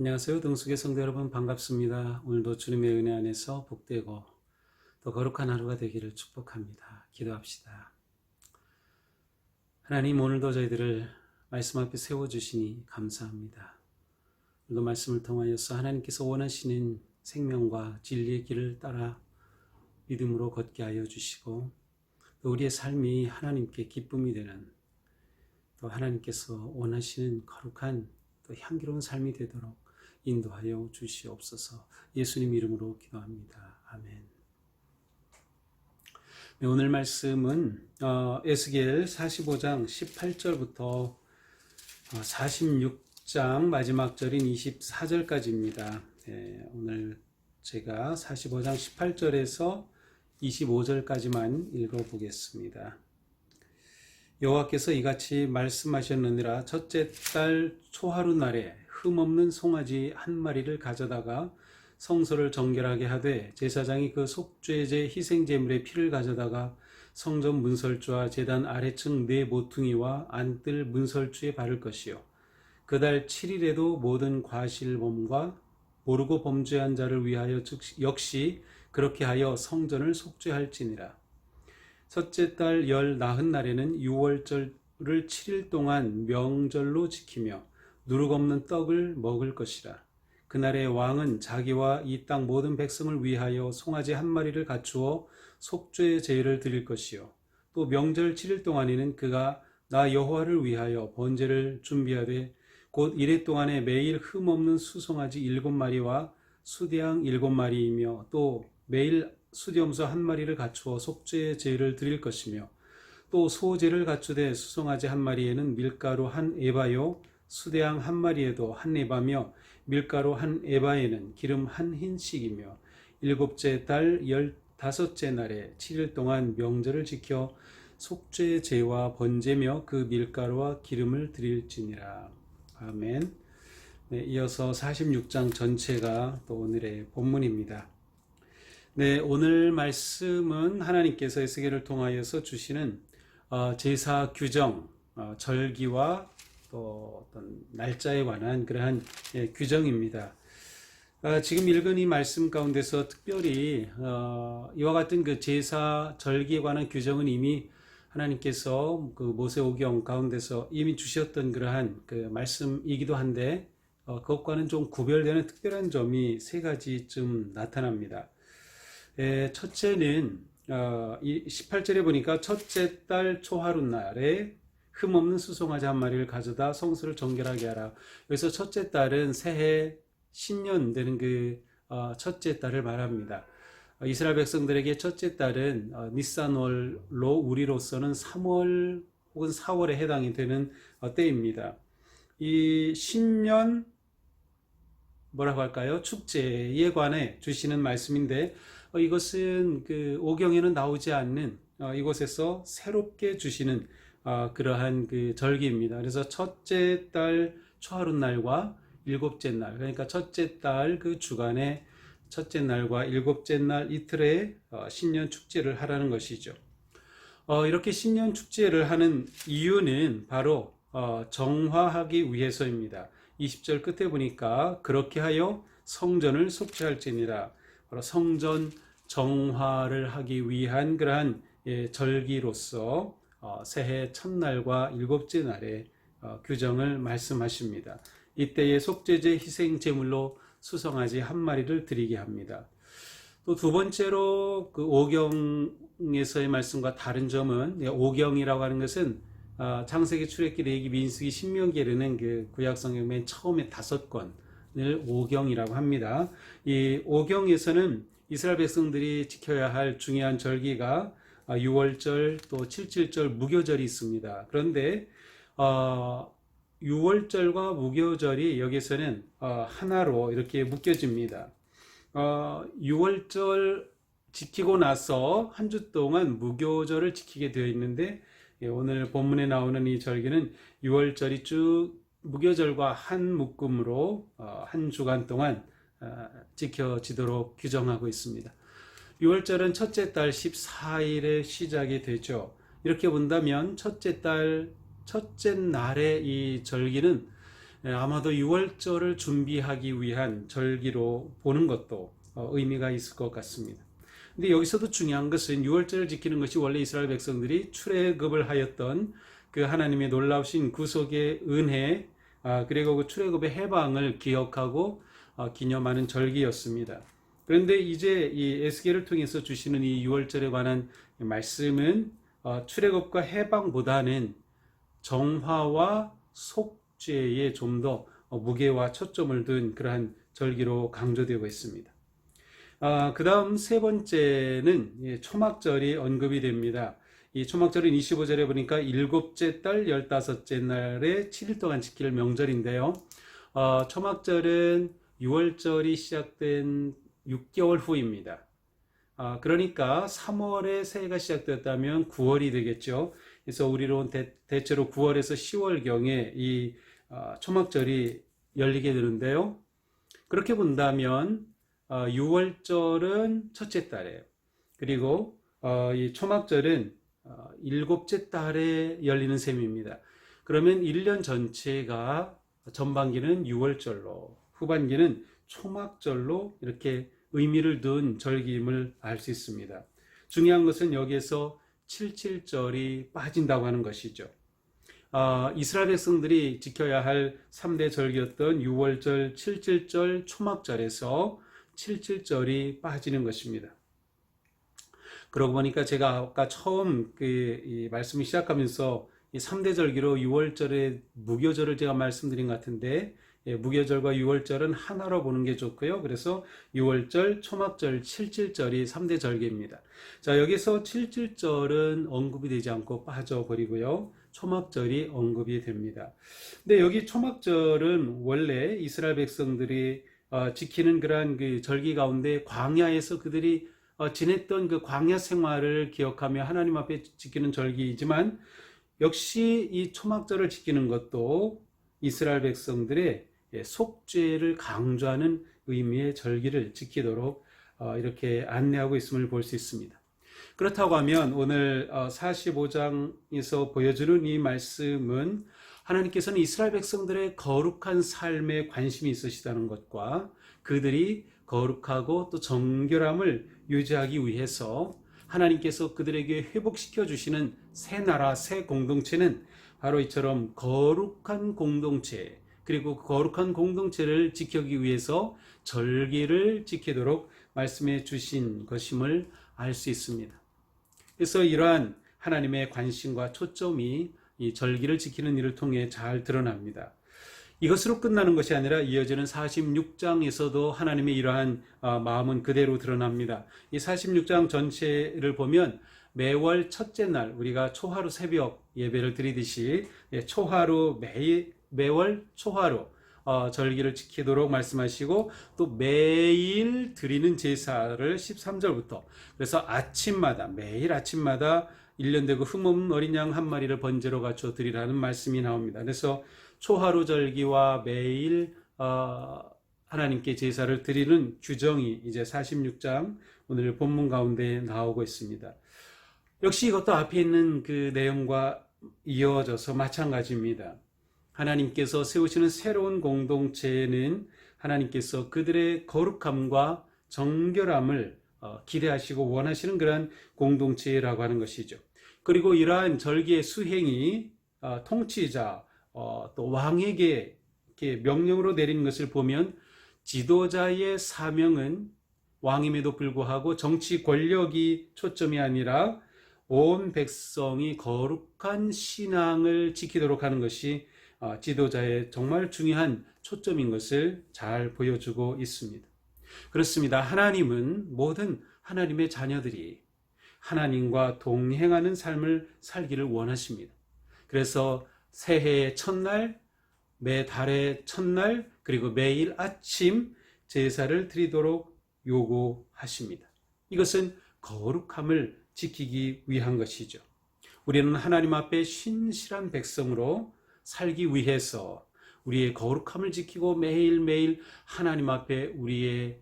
안녕하세요. 등숙의 성도 여러분 반갑습니다. 오늘도 주님의 은혜 안에서 복되고 또 거룩한 하루가 되기를 축복합니다. 기도합시다. 하나님 오늘도 저희들을 말씀 앞에 세워주시니 감사합니다. 오늘도 말씀을 통하여서 하나님께서 원하시는 생명과 진리의 길을 따라 믿음으로 걷게 하여 주시고 또 우리의 삶이 하나님께 기쁨이 되는 또 하나님께서 원하시는 거룩한 또 향기로운 삶이 되도록 인도하여 주시옵소서. 예수님 이름으로 기도합니다. 아멘. 네, 오늘 말씀은 어, 에스겔 45장 18절부터 46장 마지막 절인 24절까지입니다. 네, 오늘 제가 45장 18절에서 25절까지만 읽어보겠습니다. 여호와께서 이같이 말씀하셨느니라 첫째 달 초하루 날에 흠없는 송아지 한 마리를 가져다가 성소를 정결하게 하되 제사장이 그 속죄제 희생 제물의 피를 가져다가 성전 문설주와 제단 아래층 네 모퉁이와 안뜰 문설주에 바를 것이요. 그달 7일에도 모든 과실범과 모르고 범죄한 자를 위하여 역시 그렇게 하여 성전을 속죄할지니라. 첫째 달 열 나흔 날에는 6월절을 7일 동안 명절로 지키며 누룩 없는 떡을 먹을 것이라. 그날의 왕은 자기와 이 땅 모든 백성을 위하여 송아지 한 마리를 갖추어 속죄의 제의를 드릴 것이요. 또 명절 7일 동안에는 그가 나 여호와를 위하여 번제를 준비하되 곧 이래 동안에 매일 흠 없는 수송아지 일곱 마리와 수대양 일곱 마리이며 또 매일 수염소 한 마리를 갖추어 속죄의 제를 드릴 것이며 또 소제를 갖추되 수송아지 한 마리에는 밀가루 한 에바요 수대양 한 마리에도 한 에바며 밀가루 한 에바에는 기름 한 흰씩이며 일곱째 달 열다섯째 날에 7일 동안 명절을 지켜 속죄의 제와 번제며 그 밀가루와 기름을 드릴지니라. 아멘. 네, 이어서 46장 전체가 또 오늘의 본문입니다. 네, 오늘 말씀은 하나님께서 에스겔을 통하여서 주시는 어, 제사 규정, 어, 절기와 또 어떤 날짜에 관한 그러한 예, 규정입니다. 아, 지금 읽은 이 말씀 가운데서 특별히 어, 이와 같은 그 제사 절기에 관한 규정은 이미 하나님께서 그 모세오경 가운데서 이미 주셨던 그러한 그 말씀이기도 한데 어, 그것과는 좀 구별되는 특별한 점이 세 가지쯤 나타납니다. 에, 첫째는 어, 이 18절에 보니까 첫째 달 초하루 날에 흠없는 수송아지 한 마리를 가져다 성수를 정결하게 하라. 여기서 첫째 달은 새해 신년 되는 그 어, 첫째 달을 말합니다. 어, 이스라엘 백성들에게 첫째 달은 어, 니산월로 우리로서는 3월 혹은 4월에 해당이 되는 어, 때입니다. 이 신년 뭐라고 할까요? 축제에 관해 주시는 말씀인데 어, 이것은 그 오경에는 나오지 않는 어, 이곳에서 새롭게 주시는 어, 그러한 그 절기입니다. 그래서 첫째 달 초하루 날과 일곱째 날, 그러니까 첫째 달 그 주간에 첫째 날과 일곱째 날 이틀에 어, 신년 축제를 하라는 것이죠. 어, 이렇게 신년 축제를 하는 이유는 바로 어, 정화하기 위해서입니다. 20절 끝에 보니까 그렇게 하여 성전을 속죄할지니라. 바로 성전 정화를 하기 위한 그러한 예, 절기로서 어, 새해 첫날과 일곱째 날에 어, 규정을 말씀하십니다. 이때에 속죄제 희생 제물로 수송아지 한 마리를 드리게 합니다. 또 두 번째로 그 오경에서의 말씀과 다른 점은 예, 오경이라고 하는 것은 어, 창세기, 출애기, 레기, 민수기, 신명기에는 그 구약 성경 맨 처음에 다섯 권을 오경이라고 합니다. 이 오경에서는 이스라엘 백성들이 지켜야 할 중요한 절기가 6월절 아, 또 77절 무교절이 있습니다. 그런데 어, 6월절과 무교절이 여기서는 어, 하나로 이렇게 묶여집니다. 어, 6월절 지키고 나서 한 주 동안 무교절을 지키게 되어 있는데 예, 오늘 본문에 나오는 이 절기는 6월절이 쭉 무교절과 한 묶음으로 어, 한 주간 동안 어, 지켜지도록 규정하고 있습니다. 6월절은 첫째 달 14일에 시작이 되죠. 이렇게 본다면 첫째 달 첫째 날의 이 절기는 예, 아마도 6월절을 준비하기 위한 절기로 보는 것도 어, 의미가 있을 것 같습니다. 근데 여기서도 중요한 것은 6월절을 지키는 것이 원래 이스라엘 백성들이 출애굽을 하였던 그 하나님의 놀라우신 구속의 은혜 아, 그리고 그 출애굽의 해방을 기억하고 어, 기념하는 절기였습니다. 그런데 이제 이 에스겔을 통해서 주시는 이 6월절에 관한 말씀은 어, 출애굽과 해방보다는 정화와 속죄에 좀 더 무게와 초점을 둔 그러한 절기로 강조되고 있습니다. 아, 그 다음 세 번째는 예, 초막절이 언급이 됩니다. 이 초막절은 25절에 보니까 일곱째 달 열다섯째 날에 7일 동안 지킬 명절인데요. 어, 초막절은 6월절이 시작된 6개월 후입니다. 아, 그러니까 3월에 새해가 시작되었다면 9월이 되겠죠. 그래서 우리로 대, 대체로 9월에서 10월경에 이 어, 초막절이 열리게 되는데요. 그렇게 본다면 어, 6월절은 첫째 달이에요. 그리고 어, 이 초막절은 어, 일곱째 달에 열리는 셈입니다. 그러면 1년 전체가 전반기는 6월절로 후반기는 초막절로 이렇게 의미를 둔 절기임을 알 수 있습니다. 중요한 것은 여기에서 77절이 빠진다고 하는 것이죠. 어, 이스라엘 백성들이 지켜야 할 3대 절기였던 6월절, 77절, 초막절에서 77절이 빠지는 것입니다. 그러고 보니까 제가 아까 처음 그 말씀을 시작하면서 이 3대 절기로 6월절에 무교절을 제가 말씀드린 것 같은데 예, 무교절과 6월절은 하나로 보는 게 좋고요. 그래서 6월절, 초막절, 77절이 3대 절기입니다. 자, 여기서 77절은 언급이 되지 않고 빠져버리고요. 초막절이 언급이 됩니다. 근데 여기 초막절은 원래 이스라엘 백성들이 어, 지키는 그러한 그 절기 가운데 광야에서 그들이 어, 지냈던 그 광야 생활을 기억하며 하나님 앞에 지키는 절기이지만 역시 이 초막절을 지키는 것도 이스라엘 백성들의 예, 속죄를 강조하는 의미의 절기를 지키도록 어, 이렇게 안내하고 있음을 볼 수 있습니다. 그렇다고 하면 오늘 45장에서 보여주는 이 말씀은 하나님께서는 이스라엘 백성들의 거룩한 삶에 관심이 있으시다는 것과 그들이 거룩하고 또 정결함을 유지하기 위해서 하나님께서 그들에게 회복시켜 주시는 새 나라, 새 공동체는 바로 이처럼 거룩한 공동체, 그리고 그 거룩한 공동체를 지키기 위해서 절기를 지키도록 말씀해 주신 것임을 알 수 있습니다. 그래서 이러한 하나님의 관심과 초점이 이 절기를 지키는 일을 통해 잘 드러납니다. 이것으로 끝나는 것이 아니라 이어지는 46장에서도 하나님의 이러한 어, 마음은 그대로 드러납니다. 이 46장 전체를 보면 매월 첫째 날 우리가 초하루 새벽 예배를 드리듯이 예, 초하루 매일 매월 초하루 어, 절기를 지키도록 말씀하시고 또 매일 드리는 제사를 13절부터 그래서 아침마다 매일 아침마다 1년 되고 흠없는 어린 양 한 마리를 번제로 갖춰 드리라는 말씀이 나옵니다. 그래서 초하루 절기와 매일 어, 하나님께 제사를 드리는 규정이 이제 46장 오늘 본문 가운데 나오고 있습니다. 역시 이것도 앞에 있는 그 내용과 이어져서 마찬가지입니다. 하나님께서 세우시는 새로운 공동체는 하나님께서 그들의 거룩함과 정결함을 어, 기대하시고 원하시는 그러한 공동체라고 하는 것이죠. 그리고 이러한 절기의 수행이 어, 통치자 어, 또 왕에게 명령으로 내리는 것을 보면 지도자의 사명은 왕임에도 불구하고 정치 권력이 초점이 아니라 온 백성이 거룩한 신앙을 지키도록 하는 것이 어, 지도자의 정말 중요한 초점인 것을 잘 보여주고 있습니다. 그렇습니다. 하나님은 모든 하나님의 자녀들이 하나님과 동행하는 삶을 살기를 원하십니다. 그래서 새해의 첫날, 매 달의 첫날, 그리고 매일 아침 제사를 드리도록 요구하십니다. 이것은 거룩함을 지키기 위한 것이죠. 우리는 하나님 앞에 신실한 백성으로 살기 위해서 우리의 거룩함을 지키고 매일매일 하나님 앞에 우리의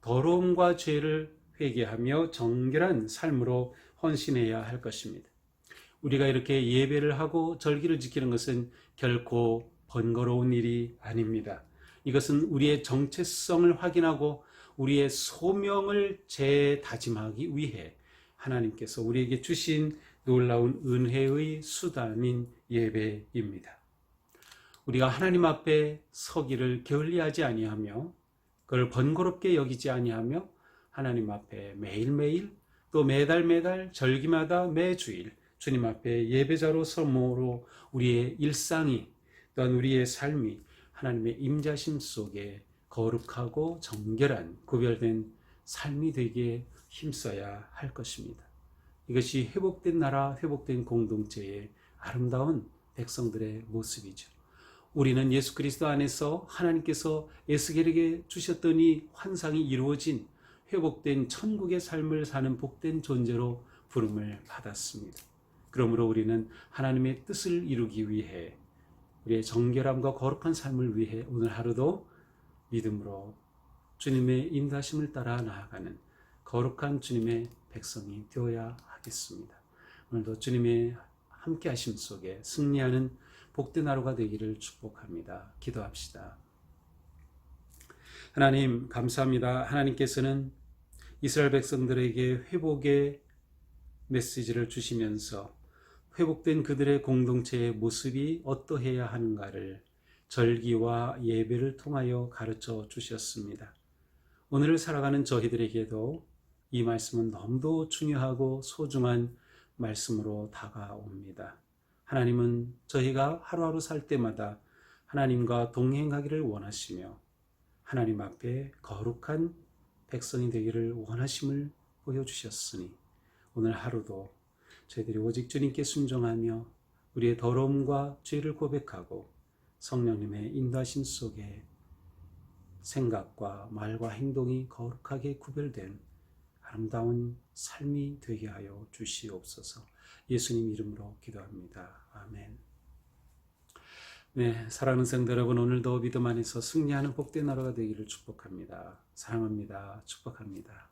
더러움과 죄를 회개하며 정결한 삶으로 헌신해야 할 것입니다. 우리가 이렇게 예배를 하고 절기를 지키는 것은 결코 번거로운 일이 아닙니다. 이것은 우리의 정체성을 확인하고 우리의 소명을 재다짐하기 위해 하나님께서 우리에게 주신 놀라운 은혜의 수단인 예배입니다. 우리가 하나님 앞에 서기를 게을리하지 아니하며 그걸 번거롭게 여기지 아니하며 하나님 앞에 매일매일 또 매달 매달 절기마다 매주일 주님 앞에 예배자로 서모로 우리의 일상이 또한 우리의 삶이 하나님의 임자심 속에 거룩하고 정결한 구별된 삶이 되기에 힘써야 할 것입니다. 이것이 회복된 나라, 회복된 공동체의 아름다운 백성들의 모습이죠. 우리는 예수 그리스도 안에서 하나님께서 에스겔에게 주셨던 이 환상이 이루어진 회복된 천국의 삶을 사는 복된 존재로 부름을 받았습니다. 그러므로 우리는 하나님의 뜻을 이루기 위해 우리의 정결함과 거룩한 삶을 위해 오늘 하루도 믿음으로 주님의 인도하심을 따라 나아가는 거룩한 주님의 백성이 되어야 하겠습니다. 오늘도 주님의 함께 하심 속에 승리하는 복된 하루가 되기를 축복합니다. 기도합시다. 하나님 감사합니다. 하나님께서는 이스라엘 백성들에게 회복의 메시지를 주시면서 회복된 그들의 공동체의 모습이 어떠해야 하는가를 절기와 예배를 통하여 가르쳐 주셨습니다. 오늘을 살아가는 저희들에게도 이 말씀은 너무도 중요하고 소중한 말씀으로 다가옵니다. 하나님은 저희가 하루하루 살 때마다 하나님과 동행하기를 원하시며 하나님 앞에 거룩한 백성이 되기를 원하심을 보여주셨으니 오늘 하루도 저희들이 오직 주님께 순종하며 우리의 더러움과 죄를 고백하고 성령님의 인도하심 속에 생각과 말과 행동이 거룩하게 구별된 아름다운 삶이 되게 하여 주시옵소서. 예수님 이름으로 기도합니다. 아멘. 네, 사랑하는 성도 여러분, 오늘도 믿음 안에서 승리하는 복된 하루가 되기를 축복합니다. 사랑합니다. 축복합니다.